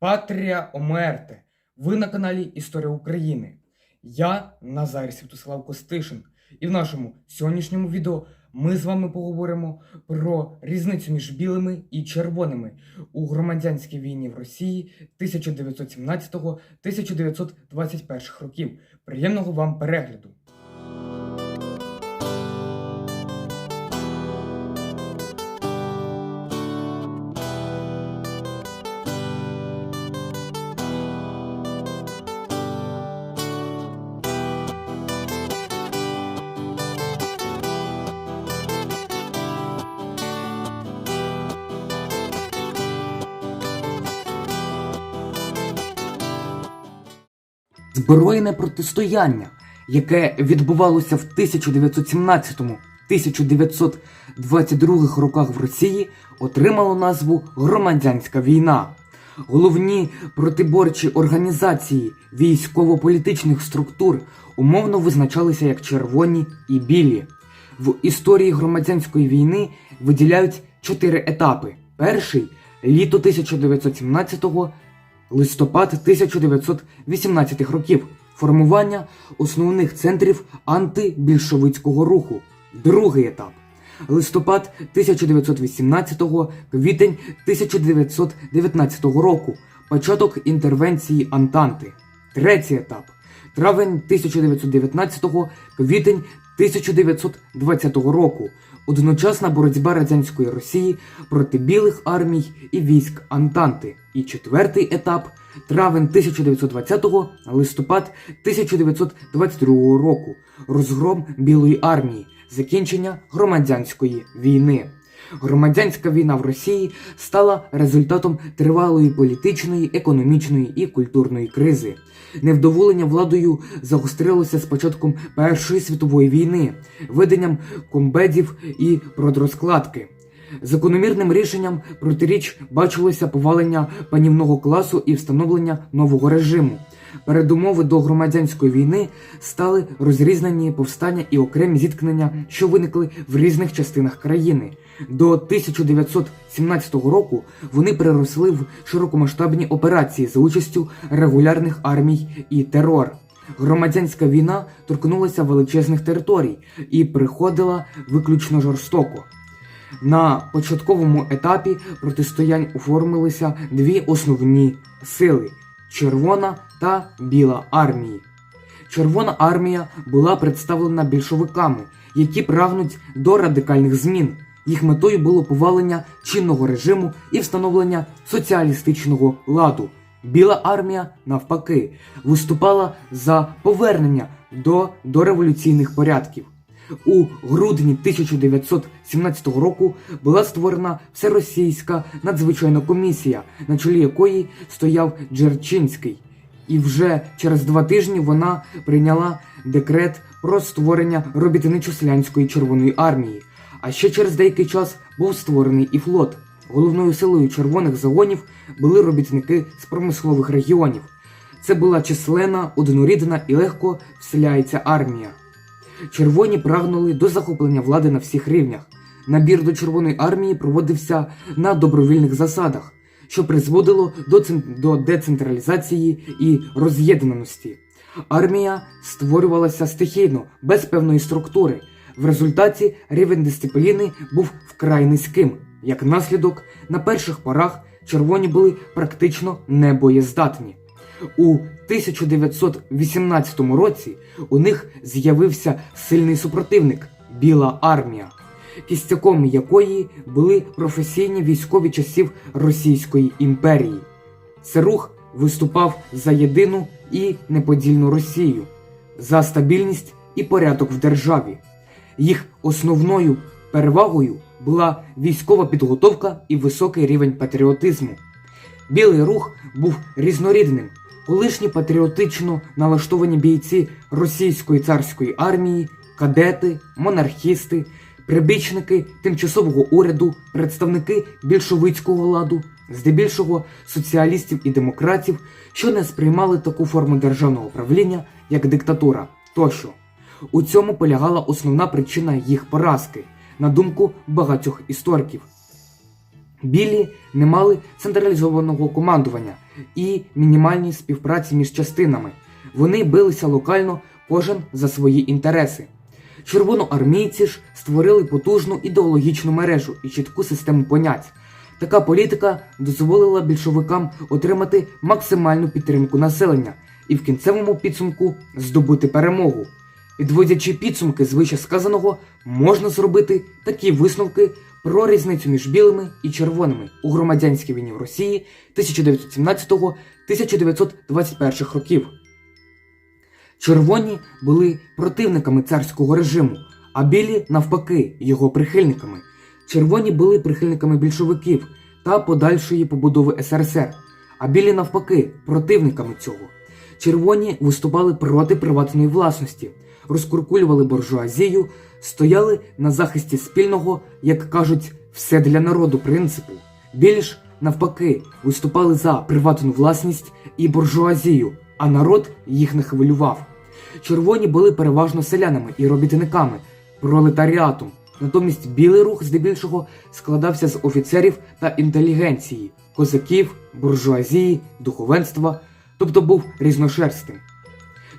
Патрія Омерте. Ви на каналі Історія України. Я Назар Святослав Костишин. І в нашому сьогоднішньому відео ми з вами поговоримо про різницю між білими і червоними у громадянській війні в Росії 1917-1921 років. Приємного вам перегляду! Збройне протистояння, яке відбувалося в 1917-1922 роках в Росії, отримало назву Громадянська війна. Головні протиборчі організації військово-політичних структур умовно визначалися як червоні і білі. В історії громадянської війни виділяють чотири етапи: перший літо 1917-го, листопад 1918 років формування основних центрів антибільшовицького руху. Другий етап листопад 1918 квітень 1919 року початок інтервенції Антанти. Третій етап травень 1919 квітень 1920 року одночасна боротьба радянської Росії проти білих армій і військ Антанти. І четвертий етап травень 1920-го, листопад 1922 року розгром Білої армії, закінчення громадянської війни. Громадянська війна в Росії стала результатом тривалої політичної, економічної і культурної кризи. Невдоволення владою загострилося з початком Першої світової війни, веденням комбедів і продрозкладки. Закономірним рішенням протиріч бачилося повалення панівного класу і встановлення нового режиму. Передумови до громадянської війни стали розрізнені повстання і окремі зіткнення, що виникли в різних частинах країни. До 1917 року вони переросли в широкомасштабні операції за участю регулярних армій і терор. Громадянська війна торкнулася величезних територій і приходила виключно жорстоко. На початковому етапі протистоянь оформилися дві основні сили червона та біла армії. Червона армія була представлена більшовиками, які прагнуть до радикальних змін. Їх метою було повалення чинного режиму і встановлення соціалістичного ладу. Біла армія, навпаки, виступала за повернення до дореволюційних порядків. У грудні 1917 року була створена всеросійська надзвичайна комісія, на чолі якої стояв Джерчинський. І вже через два тижні вона прийняла декрет про створення робітничо-селянської Червоної армії. А ще через деякий час був створений і флот. Головною силою червоних загонів були робітники з промислових регіонів. Це була численна, однорідна і легко вселяється армія. Червоні прагнули до захоплення влади на всіх рівнях. Набір до Червоної армії проводився на добровільних засадах, що призводило до, до децентралізації і роз'єднаності. Армія створювалася стихійно, без певної структури. В результаті рівень дисципліни був вкрай низьким. Як наслідок, на перших порах червоні були практично небоєздатні. У 1918 році у них з'явився сильний супротивник Біла армія, кістяком якої були професійні військові часів Російської імперії. Це рух виступав за єдину і неподільну Росію, за стабільність і порядок в державі. Їх основною перевагою була військова підготовка і високий рівень патріотизму. Білий рух був різнорідним. Колишні патріотично налаштовані бійці російської царської армії, кадети, монархісти, прибічники тимчасового уряду, представники більшовицького ладу, здебільшого соціалістів і демократів, що не сприймали таку форму державного правління, як диктатура тощо. У цьому полягала основна причина їх поразки, на думку багатьох істориків. Білі не мали централізованого командування і мінімальній співпраці між частинами. Вони билися локально, кожен за свої інтереси. Червоноармійці ж створили потужну ідеологічну мережу і чітку систему понять. Така політика дозволила більшовикам отримати максимальну підтримку населення і в кінцевому підсумку здобути перемогу. Підводячи підсумки з вище сказаного, можна зробити такі висновки про різницю між білими і червоними у громадянській війні в Росії 1917-1921 років. Червоні були противниками царського режиму, а білі, навпаки, його прихильниками. Червоні були прихильниками більшовиків та подальшої побудови СРСР, а білі, навпаки, противниками цього. Червоні виступали проти приватної власності, розкуркулювали буржуазію, стояли на захисті спільного, як кажуть, все для народу принципу. Білі ж, навпаки, виступали за приватну власність і буржуазію, а народ їх не хвилював. Червоні були переважно селянами і робітниками, пролетаріатом. Натомість білий рух здебільшого складався з офіцерів та інтелігенції, козаків, буржуазії, духовенства, тобто був різношерстим.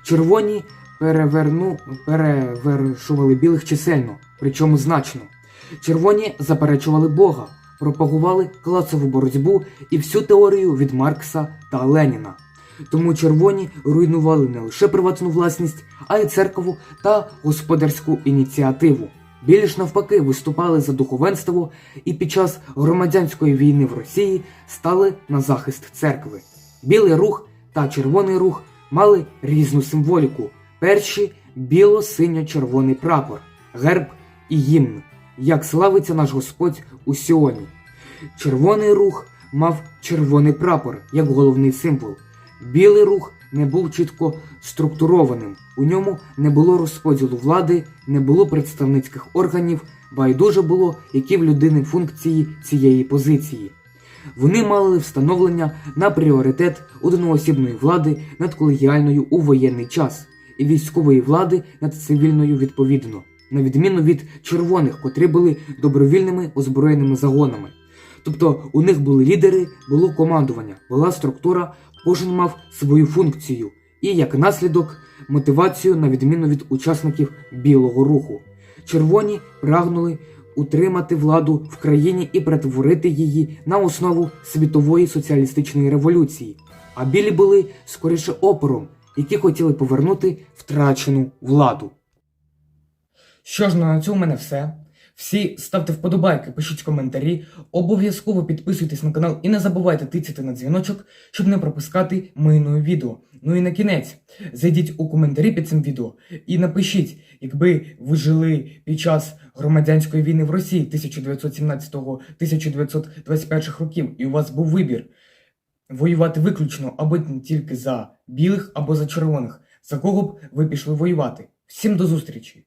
Червоні переверну, перевершували білих чисельно, причому значно. Червоні заперечували Бога, пропагували класову боротьбу і всю теорію від Маркса та Леніна. Тому червоні руйнували не лише приватну власність, а й церкову та господарську ініціативу. Білі ж навпаки виступали за духовенство і під час громадянської війни в Росії стали на захист церкви. Білий рух та червоний рух мали різну символіку. Перші біло-синьо-червоний прапор, герб і гімн, як славиться наш Господь у Сіоні. Червоний рух мав червоний прапор як головний символ. Білий рух не був чітко структурованим, у ньому не було розподілу влади, не було представницьких органів, байдуже було, які в людини функції цієї позиції. Вони мали встановлення на пріоритет одноосібної влади над колегіальною у воєнний час і військової влади над цивільною відповідно, на відміну від червоних, котрі були добровільними озброєними загонами. Тобто у них були лідери, було командування, була структура, кожен мав свою функцію і, як наслідок, мотивацію на відміну від учасників білого руху. Червоні прагнули утримати владу в країні і перетворити її на основу світової соціалістичної революції, а білі були скоріше опором, які хотіли повернути втрачену владу. Що ж, ну, на цьому в мене все. Всі ставте вподобайки, пишіть коментарі, обов'язково підписуйтесь на канал і не забувайте тицяти на дзвіночок, щоб не пропускати мої відео. Ну і на кінець, зайдіть у коментарі під цим відео і напишіть, якби ви жили під час громадянської війни в Росії 1917-1921 років, і у вас був вибір воювати виключно або тільки за білих, або за червоних. За кого б ви пішли воювати? Всім до зустрічі!